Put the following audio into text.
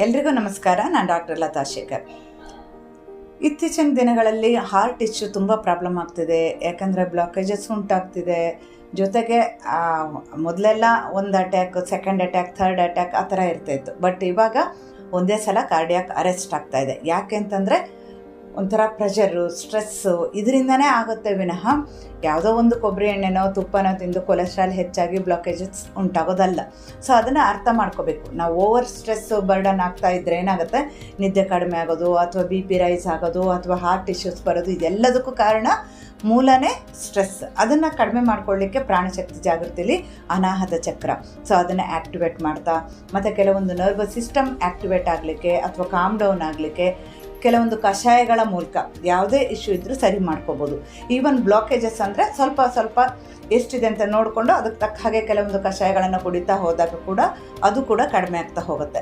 ಎಲ್ರಿಗೂ ನಮಸ್ಕಾರ, ನಾನು ಡಾಕ್ಟರ್ ಲತಾ ಶೇಖರ್. ಇತ್ತೀಚಿನ ದಿನಗಳಲ್ಲಿ ಹಾರ್ಟ್ ಇಶ್ಯೂ ತುಂಬ ಪ್ರಾಬ್ಲಮ್ ಆಗ್ತಿದೆ. ಯಾಕಂದರೆ ಬ್ಲಾಕೇಜಸ್ ಉಂಟಾಗ್ತಿದೆ. ಜೊತೆಗೆ ಮೊದಲೆಲ್ಲ ಒಂದು attack second attack third attack ಆ ಥರ ಇರ್ತಾಯಿತ್ತು ಬಟ್ ಇವಾಗ ಒಂದೇ ಸಲ ಕಾರ್ಡಿಯಾಕ್ ಅರೆಸ್ಟ್ ಆಗ್ತಾಯಿದೆ ಯಾಕೆ ಅಂತಂದರೆ ಒಂಥರ ಪ್ರೆಷರು ಸ್ಟ್ರೆಸ್ಸು ಇದರಿಂದನೇ ಆಗುತ್ತೆ ವಿನಃ ಯಾವುದೋ ಒಂದು ಕೊಬ್ಬರಿ ಎಣ್ಣೆನೋ, ತುಪ್ಪನೋ ತಿಂದು ಕೊಲೆಸ್ಟ್ರಾಲ್ ಹೆಚ್ಚಾಗಿ ಬ್ಲಾಕೇಜಸ್ ಉಂಟಾಗೋದಲ್ಲ. ಸೊ ಅದನ್ನು ಅರ್ಥ ಮಾಡ್ಕೋಬೇಕು. ನಾವು ಓವರ್ ಸ್ಟ್ರೆಸ್ಸು ಬರ್ಡನ್ ಆಗ್ತಾ ಇದ್ದರೆ ಏನಾಗುತ್ತೆ? ನಿದ್ದೆ ಕಡಿಮೆ ಆಗೋದು ಅಥವಾ ಬಿ ಪಿ ರೈಸ್ ಆಗೋದು ಅಥವಾ ಹಾರ್ಟ್ ಇಶ್ಯೂಸ್ ಬರೋದು ಇದೆಲ್ಲದಕ್ಕೂ ಕಾರಣ ಮೂಲನೇ ಸ್ಟ್ರೆಸ್ ಅದನ್ನು ಕಡಿಮೆ ಮಾಡ್ಕೊಳ್ಳಿಕ್ಕೆ ಪ್ರಾಣಶಕ್ತಿ ಜಾಗೃತಿಲಿ ಅನಾಹತ ಚಕ್ರ. ಸೊ ಅದನ್ನು ಆ್ಯಕ್ಟಿವೇಟ್ ಮಾಡ್ತಾ, ಮತ್ತು ಕೆಲವೊಂದು ನರ್ವಸ್ ಸಿಸ್ಟಮ್ ಆ್ಯಕ್ಟಿವೇಟ್ ಆಗಲಿಕ್ಕೆ ಅಥವಾ ಕಾಮ್ ಡೌನ್ ಆಗಲಿಕ್ಕೆ ಕೆಲವೊಂದು ಕಷಾಯಗಳ ಮೂಲಕ ಯಾವುದೇ ಇಶ್ಯೂ ಇದ್ದರೂ ಸರಿ ಮಾಡ್ಕೋಬೋದು. ಈವನ್ ಬ್ಲಾಕೇಜಸ್ ಅಂದರೆ ಸ್ವಲ್ಪ ಸ್ವಲ್ಪ ಎಷ್ಟಿದೆ ಅಂತ ನೋಡಿಕೊಂಡು ಅದಕ್ಕೆ ತಕ್ಕ ಹಾಗೆ ಕೆಲವೊಂದು ಕಷಾಯಗಳನ್ನು ಕುಡಿತಾ ಹೋದಾಗ ಕೂಡ ಅದು ಕೂಡ ಕಡಿಮೆ ಆಗ್ತಾ ಹೋಗುತ್ತೆ.